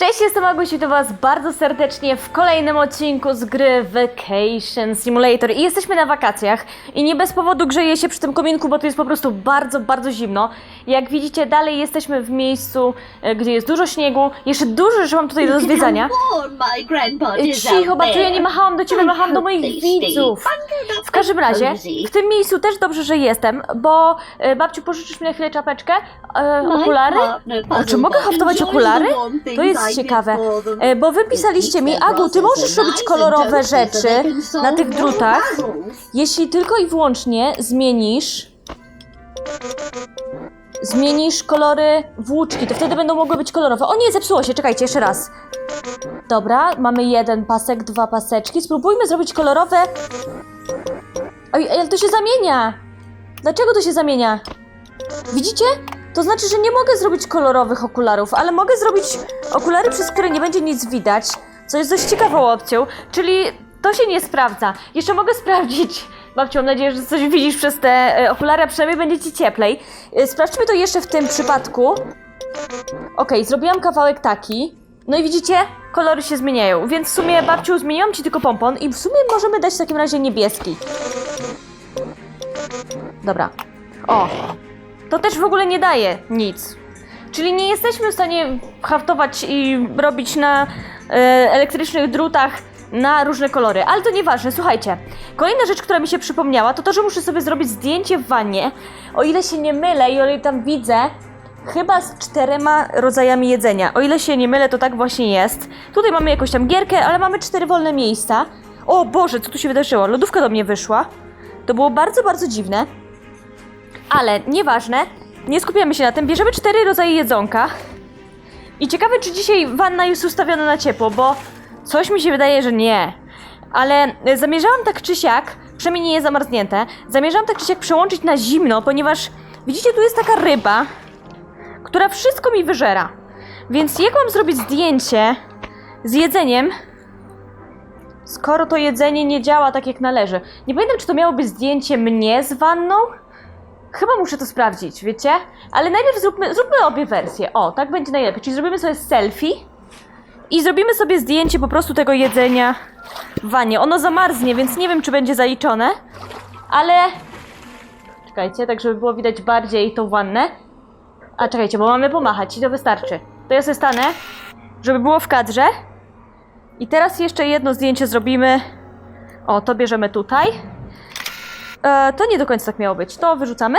Cześć, jestem Aguś i witam Was bardzo serdecznie w kolejnym odcinku z gry Vacation Simulator. I jesteśmy na wakacjach i nie bez powodu grzeję się przy tym kominku, bo tu jest po prostu bardzo, bardzo zimno. Jak widzicie, dalej jesteśmy w miejscu, e, gdzie jest dużo śniegu. Jeszcze dużo rzeczy mam tutaj do zwiedzania. E, Cicho, Babciu, ja nie machałam do Ciebie, machałam do moich widzów. W każdym razie, w tym miejscu też dobrze, że jestem, bo e, babciu, pożyczysz mi na chwilę czapeczkę, e, okulary? O, czy mogę haftować okulary? To jest ciekawe, e, bo wy pisaliście mi, Agu, ty możesz robić kolorowe rzeczy na tych drutach, jeśli tylko i wyłącznie zmienisz zmienisz kolory włóczki, to wtedy będą mogły być kolorowe. O nie, zepsuło się, czekajcie, jeszcze raz. Dobra, mamy jeden pasek, dwa paseczki. Spróbujmy zrobić kolorowe. Oj, ale to się zamienia. Dlaczego to się zamienia? Widzicie? To znaczy, że nie mogę zrobić kolorowych okularów, ale mogę zrobić okulary, przez które nie będzie nic widać, co jest dość ciekawą opcją, czyli to się nie sprawdza. Jeszcze mogę sprawdzić. Babciu, mam nadzieję, że coś widzisz przez te e, okulary, a przynajmniej będzie ci cieplej. E, Sprawdźmy to jeszcze w tym przypadku. Okej, zrobiłam kawałek taki. No i widzicie, kolory się zmieniają, więc w sumie babciu zmieniłam ci tylko pompon i w sumie możemy dać w takim razie niebieski. Dobra. O, to też w ogóle nie daje nic. Czyli nie jesteśmy w stanie haftować i robić na e, elektrycznych drutach na różne kolory, ale to nieważne, słuchajcie. Kolejna rzecz, która mi się przypomniała, to to, że muszę sobie zrobić zdjęcie w wannie. O ile się nie mylę i o ile tam widzę, chyba z czterema rodzajami jedzenia. O ile się nie mylę, to tak właśnie jest. Tutaj mamy jakąś tam gierkę, ale mamy cztery wolne miejsca. O Boże, co tu się wydarzyło? Lodówka do mnie wyszła. To było bardzo, bardzo dziwne. Ale nieważne, nie skupiamy się na tym. Bierzemy cztery rodzaje jedzonka. I ciekawe, czy dzisiaj wanna jest ustawiona na ciepło, bo coś mi się wydaje, że nie. Ale zamierzałam tak czy siak, przynajmniej nie jest zamarznięte, zamierzałam tak czy siak przełączyć na zimno, ponieważ widzicie, tu jest taka ryba, która wszystko mi wyżera. Więc jak mam zrobić zdjęcie z jedzeniem, skoro to jedzenie nie działa tak jak należy? Nie pamiętam, czy to miało być zdjęcie mnie z wanną? Chyba muszę to sprawdzić, wiecie? Ale najpierw zróbmy, zróbmy obie wersje. O, tak będzie najlepiej. Czyli zrobimy sobie selfie i zrobimy sobie zdjęcie po prostu tego jedzenia w. Ono zamarznie, więc nie wiem, czy będzie zaliczone, ale... Czekajcie, tak żeby było widać bardziej tą wannę. A czekajcie, bo mamy pomachać i to wystarczy. To ja sobie stanę, żeby było w kadrze. I teraz jeszcze jedno zdjęcie zrobimy. O, to bierzemy tutaj. E, to nie do końca tak miało być. To wyrzucamy.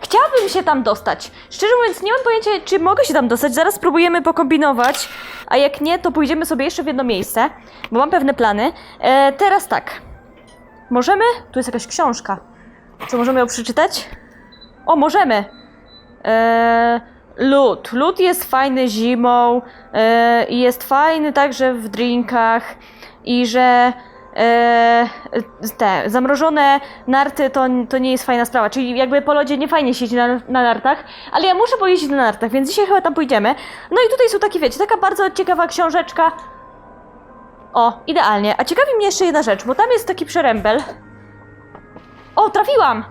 Chciałabym się tam dostać. Szczerze mówiąc, nie mam pojęcia, czy mogę się tam dostać. Zaraz spróbujemy pokombinować. A jak nie, to pójdziemy sobie jeszcze w jedno miejsce, bo mam pewne plany. E, teraz tak. Możemy? Tu jest jakaś książka. Co, możemy ją przeczytać? O, możemy. E, lód. Lód jest fajny zimą e, i jest fajny także w drinkach i że te zamrożone narty to, to nie jest fajna sprawa. Czyli jakby po lodzie nie fajnie siedzieć na, na nartach, ale ja muszę pojeździć na nartach, więc dzisiaj chyba tam pójdziemy. No i tutaj są takie, wiecie, taka bardzo ciekawa książeczka. O, idealnie. A ciekawi mnie jeszcze jedna rzecz, bo tam jest taki przerębel. O, trafiłam!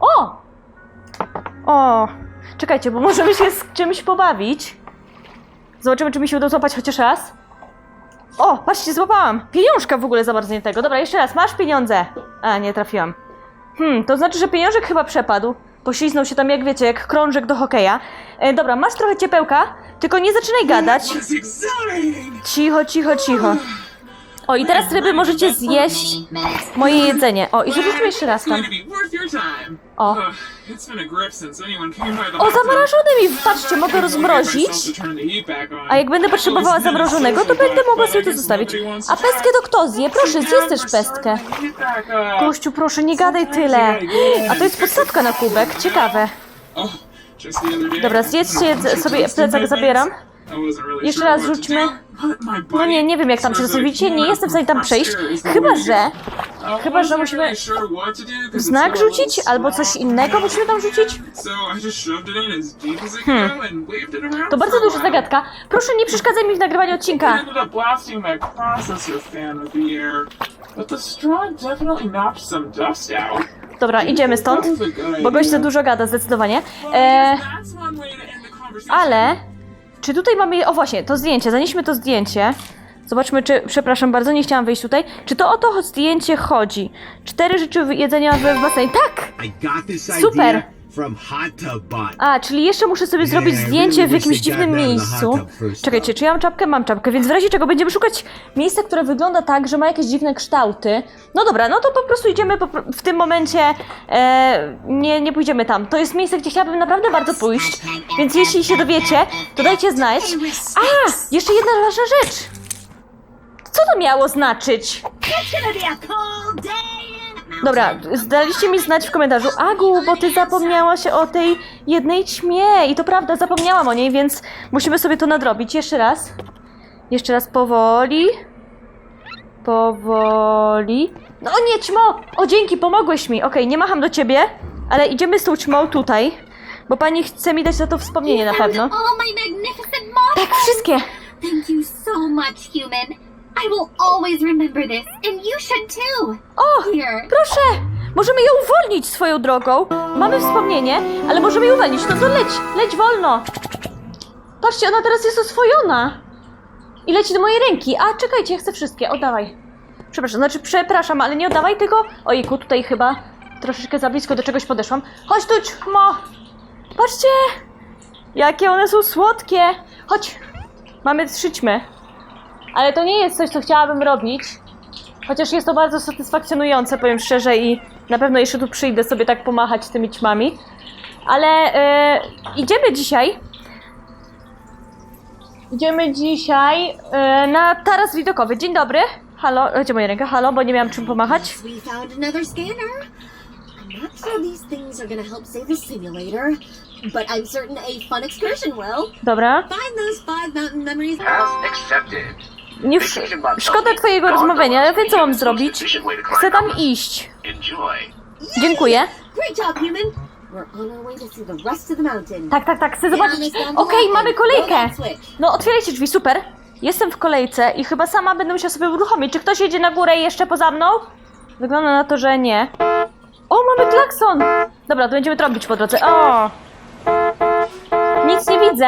O! O! Czekajcie, bo możemy się z czymś pobawić. Zobaczymy, czy mi się uda złapać chociaż raz. O, patrzcie, złapałam! Pieniążka w ogóle zamarzniętego. Dobra, jeszcze raz, masz pieniądze. A, nie trafiłam. Hmm, to znaczy, że pieniążek chyba przepadł. Pośliznął się tam, jak wiecie, jak krążek do hokeja. E, dobra, masz trochę ciepełka, tylko nie zaczynaj gadać. Cicho, cicho, cicho. O, i teraz ryby możecie zjeść moje jedzenie. O, i zobaczmy jeszcze raz tam. O. O, zamrożony mi, patrzcie, mogę rozmrozić. A jak będę potrzebowała zamrożonego, to będę mogła sobie to zostawić. A pestkę to kto zje? Proszę, zjedz też pestkę. Gościu, proszę, nie gadaj tyle. A to jest podstawka na kubek, ciekawe. Dobra, zjedzcie jedz- sobie, plecak zabieram. Jeszcze raz rzućmy. No nie, nie wiem jak tam się rozwiecie, nie jestem w stanie tam przejść. Chyba, że chyba, że musimy znak rzucić albo coś innego musimy tam rzucić. Hmm. To bardzo duża zagadka. Proszę nie przeszkadzaj mi w nagrywaniu odcinka. Dobra, idziemy stąd, bo gość za dużo gada, zdecydowanie. E, ale czy tutaj mamy... O właśnie, to zdjęcie, zanieśmy to zdjęcie. Zobaczmy, czy... Przepraszam bardzo, nie chciałam wyjść tutaj. Czy to o to zdjęcie chodzi? Cztery rzeczy jedzenia w basenie. Tak! Super. Idea from Hot Tub Bot. A, czyli jeszcze muszę sobie zrobić zdjęcie w jakimś dziwnym miejscu. Czekajcie, czy ja mam czapkę? Mam czapkę, więc w razie czego będziemy szukać miejsca, które wygląda tak, że ma jakieś dziwne kształty. No dobra, no to po prostu idziemy po, w tym momencie, e, nie, nie pójdziemy tam. To jest miejsce, gdzie chciałabym naprawdę bardzo pójść, więc jeśli się dowiecie, to dajcie znać. A, jeszcze jedna ważna rzecz. Co to miało znaczyć? Dobra, zdaliście mi znać w komentarzu. Agu, bo ty zapomniałaś o tej jednej ćmie. I to prawda, zapomniałam o niej, więc musimy sobie to nadrobić. Jeszcze raz. Jeszcze raz powoli. Powoli. No nie, ćmo! O dzięki, pomogłeś mi. Okej, nie macham do ciebie, ale idziemy z tą ćmą tutaj. Bo pani chce mi dać za to wspomnienie na pewno. Found all my magnificent models. Tak, wszystkie. Thank you so much, human. I will always remember this, and you should too. O, Here. proszę! Możemy ją uwolnić swoją drogą. Mamy wspomnienie, ale możemy ją uwolnić. No to leć, leć wolno. Patrzcie, ona teraz jest oswojona. I leci do mojej ręki. A, czekajcie, ja chcę wszystkie. Oddawaj. Przepraszam, znaczy przepraszam, ale nie oddawaj tylko... Ojku, tutaj chyba troszeczkę za blisko do czegoś podeszłam. Chodź tu, ćmo! Patrzcie! Jakie one są słodkie! Chodź! Mamy trzy ćmy. Ale to nie jest coś, co chciałabym robić. Chociaż jest to bardzo satysfakcjonujące, powiem szczerze, i na pewno jeszcze tu przyjdę sobie tak pomachać tymi ćmami. Ale e, idziemy dzisiaj. Idziemy dzisiaj e, na taras widokowy. Dzień dobry. Halo, gdzie moja ręka? Halo, bo nie miałam czym pomachać. We found another scanner. I'm not sure these things are gonna help save the simulator, but I'm certain a fun excursion will. Dobra. Find those five mountain memories. Task accepted. Nie sz- szkoda twojego rozmawiania, ale wiem co mam zrobić. Chcę tam iść. Dziękuję. Tak, tak, tak, chcę zobaczyć. Okej, mamy kolejkę. No, otwierajcie drzwi, super. Jestem w kolejce i chyba sama będę musiała sobie uruchomić. Czy ktoś jedzie na górę jeszcze poza mną? Wygląda na to, że nie. O, mamy klakson! Dobra, to będziemy trąbić po drodze. O! Nic nie widzę,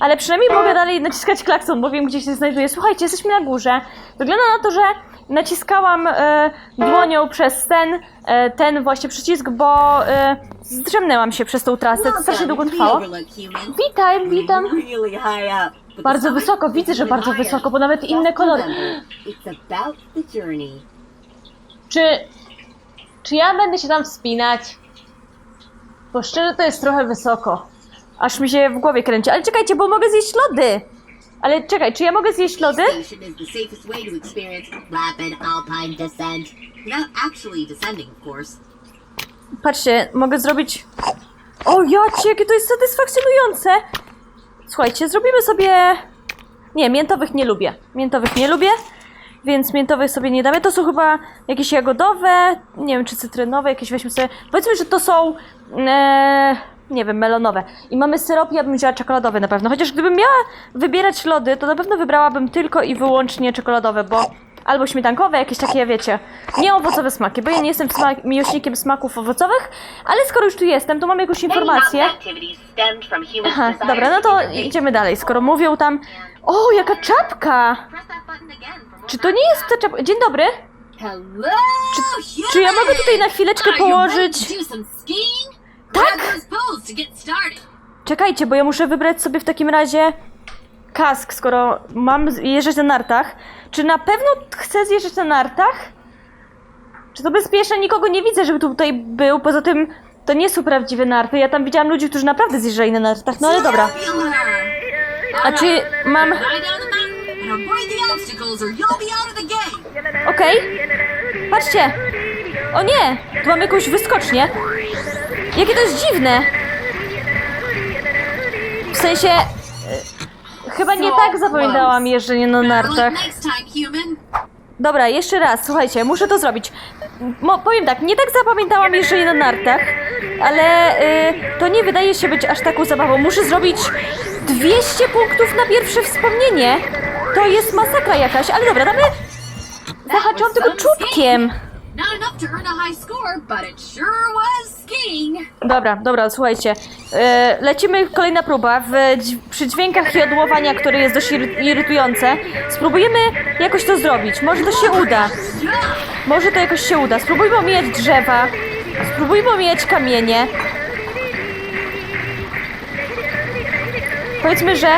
ale przynajmniej mogę dalej naciskać klakson, bo wiem, gdzie się znajduje. Słuchajcie, jesteśmy na górze. Wygląda na to, że naciskałam e, dłonią przez ten, e, ten właśnie przycisk, bo e, zdrzemnęłam się przez tą trasę. Strasznie długo trwało. human. Witam, Bardzo wysoko, widzę, że bardzo wysoko, bo nawet inne kolory. Czy. Czy ja będę się tam wspinać? Bo szczerze to jest trochę wysoko. Aż mi się w głowie kręci. Ale czekajcie, bo mogę zjeść lody! Ale czekaj, czy ja mogę zjeść lody? Station is the safest way to experience rapid alpine descent without actually descending, of course. Patrzcie, mogę zrobić. O jacie, jakie to jest satysfakcjonujące! Słuchajcie, zrobimy sobie. Nie, miętowych nie lubię. Miętowych nie lubię, więc miętowych sobie nie damy. To są chyba jakieś jagodowe, nie wiem czy cytrynowe, jakieś weźmy sobie. Powiedzmy, że to są. E, nie wiem, melonowe. I mamy syrop, ja bym wzięła czekoladowy na pewno. Chociaż gdybym miała wybierać lody, to na pewno wybrałabym tylko i wyłącznie czekoladowe, bo. Albo śmietankowe, jakieś takie, wiecie, nie owocowe smaki, bo ja nie jestem smak, miłośnikiem smaków owocowych, ale skoro już tu jestem, to mam jakąś informację. Aha, dobra, no to idziemy dalej, skoro mówią tam... O, jaka czapka! Czy to nie jest ta czapka... Dzień dobry! Hello, Czy ja mogę tutaj na chwileczkę położyć... Tak! Grab those poles to get started. Czekajcie, bo ja muszę wybrać sobie w takim razie kask, skoro mam jeżdżać na nartach. Czy na pewno chcę zjeżdżać na nartach? Czy to bezpieczne? Nikogo nie widzę, żeby tutaj był. Poza tym to nie są prawdziwe narty. Ja tam widziałam ludzi, którzy naprawdę zjeżdżali na nartach. No ale dobra. Popular. A czy mam... Ride down the mountain and avoid the obstacles or you'll be out of the game. Okej. Patrzcie. O nie! Tu mam jakąś wyskocznię. Jakie to jest dziwne. W sensie... e, Chyba nie tak zapamiętałam jeżdżenie na nartach. next time, human. Dobra, jeszcze raz, słuchajcie, muszę to zrobić. Mo, powiem tak, nie tak zapamiętałam jeżdżenie na nartach, ale y, to nie wydaje się być aż taką zabawą. Muszę zrobić 200 punktów na pierwsze wspomnienie. To jest masakra jakaś, ale dobra, damy... Zahaczyłam tylko czubkiem. Not enough to earn a high score, but it sure was skiing. Dobra, dobra, słuchajcie. E, lecimy, kolejna próba. W, przy dźwiękach jodłowania, które jest dość iry- irytujące, spróbujemy jakoś to zrobić. Może to się uda. Może to jakoś się uda. Spróbujmy omijać drzewa. Spróbujmy omijać kamienie. Powiedzmy, że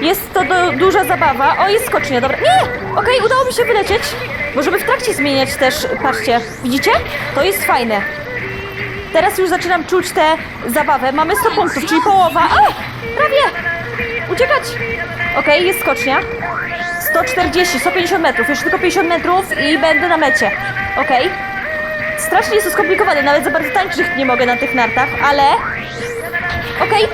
jest to duża zabawa. O, jest skocznia, dobra. Nie! Okej, udało mi się wylecieć. Możemy w trakcie zmieniać też, patrzcie. Widzicie? To jest fajne. Teraz już zaczynam czuć tę zabawę. Mamy 100 punktów, czyli połowa. A! Prawie! Uciekać! Okej, jest skocznia. 140, 150 metrów. Jeszcze tylko 50 metrów i będę na mecie. Okej. Strasznie jest to skomplikowane. Nawet za bardzo tańczyć nie mogę na tych nartach, ale... Okej.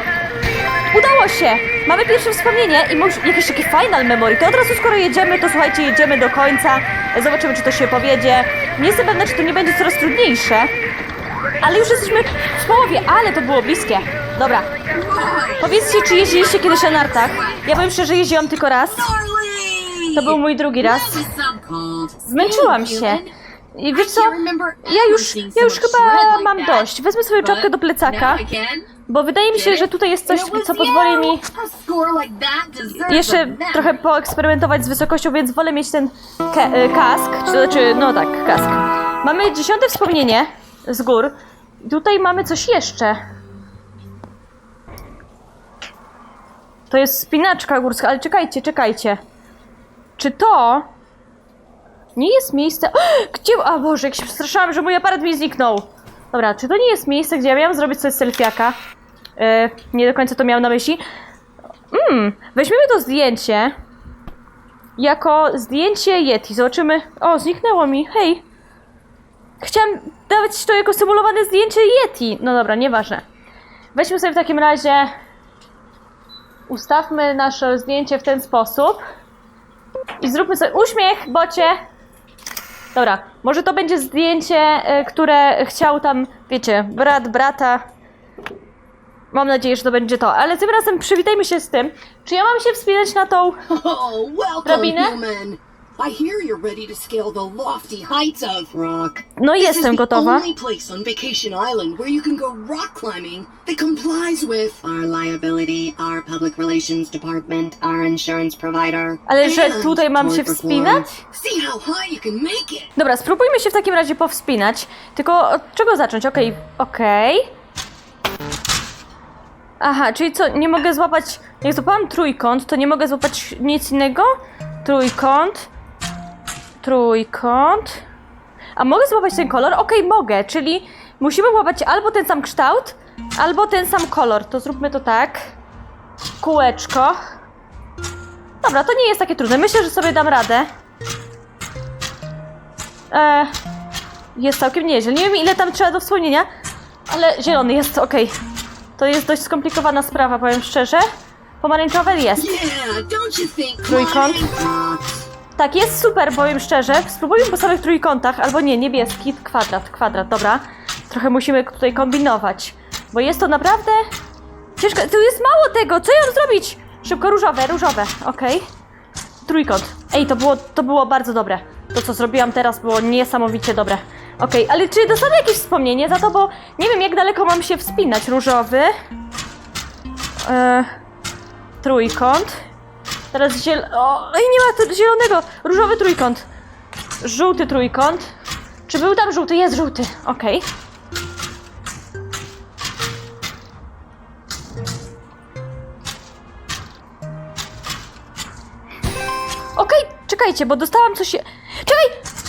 Udało się! Mamy pierwsze wspomnienie i może jakieś takie final memory. To od razu skoro jedziemy, to słuchajcie, jedziemy do końca. Zobaczymy, czy to się powiedzie. Nie jestem pewna, czy to nie będzie coraz trudniejsze. Ale już jesteśmy w połowie, ale to było bliskie. Dobra. Powiedzcie, czy jeździliście kiedyś na nartach? Ja powiem szczerze, jeździłam tylko raz. To był mój drugi raz. Zmęczyłam się. I wiesz co? I Ja już, ja już chyba mam dość. Wezmę sobie czapkę do plecaka, I bo wydaje mi się, że tutaj jest coś, co pozwoli mi jeszcze trochę poeksperymentować z wysokością, więc wolę mieć ten e, kask, czy, znaczy, no tak, kask. Mamy dziesiąte wspomnienie z gór. Tutaj mamy coś jeszcze. To jest spinaczka górska, ale czekajcie, czekajcie. Czy to nie jest miejsce... Gdzie... A Boże, jak się przestraszyłam, że mój aparat mi zniknął. Dobra, czy to nie jest miejsce, gdzie ja miałam zrobić coś selfiaka? E, nie do końca to miałam na myśli. Mm, weźmiemy to zdjęcie jako zdjęcie Yeti. Zobaczymy. O, zniknęło mi. Hej. Chciałam dawać to jako symulowane zdjęcie Yeti. No dobra, nieważne. Weźmy sobie w takim razie. Ustawmy nasze zdjęcie w ten sposób. I zróbmy sobie uśmiech, bocie. Dobra, może to będzie zdjęcie, e, które chciał tam, wiecie, brat, brata. Mam nadzieję, że to będzie to, ale tym razem przywitajmy się z tym. Czy ja mam się wspinać na tą... Oh, Drabinę? I hear you're ready to scale the lofty heights of rock. No This is jestem the gotowa. only place on Vacation Island where you can go rock climbing that complies with Our liability, our public relations department, our insurance provider. Ale że And tutaj mam się wspinać? See how high you can make it. Dobra, spróbujmy się w takim razie powspinać. Tylko od czego zacząć? Okej, okej. Aha, czyli co, nie mogę złapać... Jak złapałam trójkąt, to nie mogę złapać nic innego? Trójkąt. Trójkąt. A mogę złapać ten kolor? Okej, mogę, czyli musimy łapać albo ten sam kształt, albo ten sam kolor. To zróbmy to tak. Kółeczko. Dobra, to nie jest takie trudne. Myślę, że sobie dam radę. E, jest całkiem nieźle. Nie wiem ile tam trzeba do wspomnienia, ale zielony jest, okej. To jest dość skomplikowana sprawa, powiem szczerze. Pomarańczowy jest. Yeah, don't you think Trójkąt. Tak, jest super, powiem szczerze. Spróbujmy po samych trójkątach, albo nie, niebieski, kwadrat, kwadrat, dobra. Trochę musimy tutaj kombinować, bo jest to naprawdę ciężko. Tu jest mało tego, co ja mam zrobić? Szybko, różowe, różowe, okej. Trójkąt. Ej, to było, to było bardzo dobre. To, co zrobiłam teraz, było niesamowicie dobre. Okej, ale czy dostanę jakieś wspomnienie za to, bo nie wiem, jak daleko mam się wspinać. Różowy. E, trójkąt. Teraz ziel... O, ej, nie ma tu zielonego! Różowy trójkąt. Żółty trójkąt. Czy był tam żółty? Jest żółty. Okej. Okej, czekajcie, bo dostałam coś... Czekaj!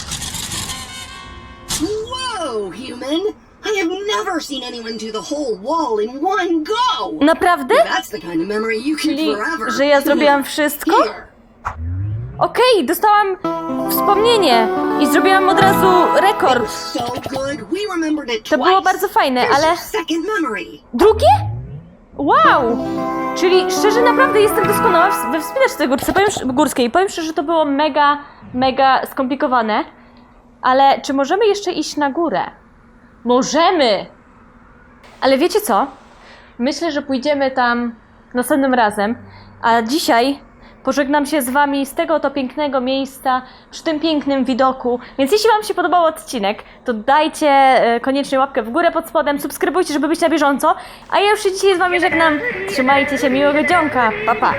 Whoa, human! I have never seen anyone do the whole wall in one go. Naprawdę? That's the kind of memory you keep Czyli, forever. że ja zrobiłam wszystko? Here. Okej, dostałam wspomnienie i zrobiłam od razu rekord. To było bardzo fajne, ale... Drugie? Wow! Czyli szczerze naprawdę jestem doskonała we wspinaczce górce, powiem, górskiej. Powiem szczerze, że to było mega, mega skomplikowane. Ale czy możemy jeszcze iść na górę? Możemy! Ale wiecie co? Myślę, że pójdziemy tam następnym razem. A dzisiaj pożegnam się z Wami z tego oto pięknego miejsca, przy tym pięknym widoku. Więc jeśli Wam się podobał odcinek, to dajcie e, koniecznie łapkę w górę pod spodem, subskrybujcie, żeby być na bieżąco. A ja już się dzisiaj z Wami żegnam. Trzymajcie się, miłego dzionka. Pa, pa.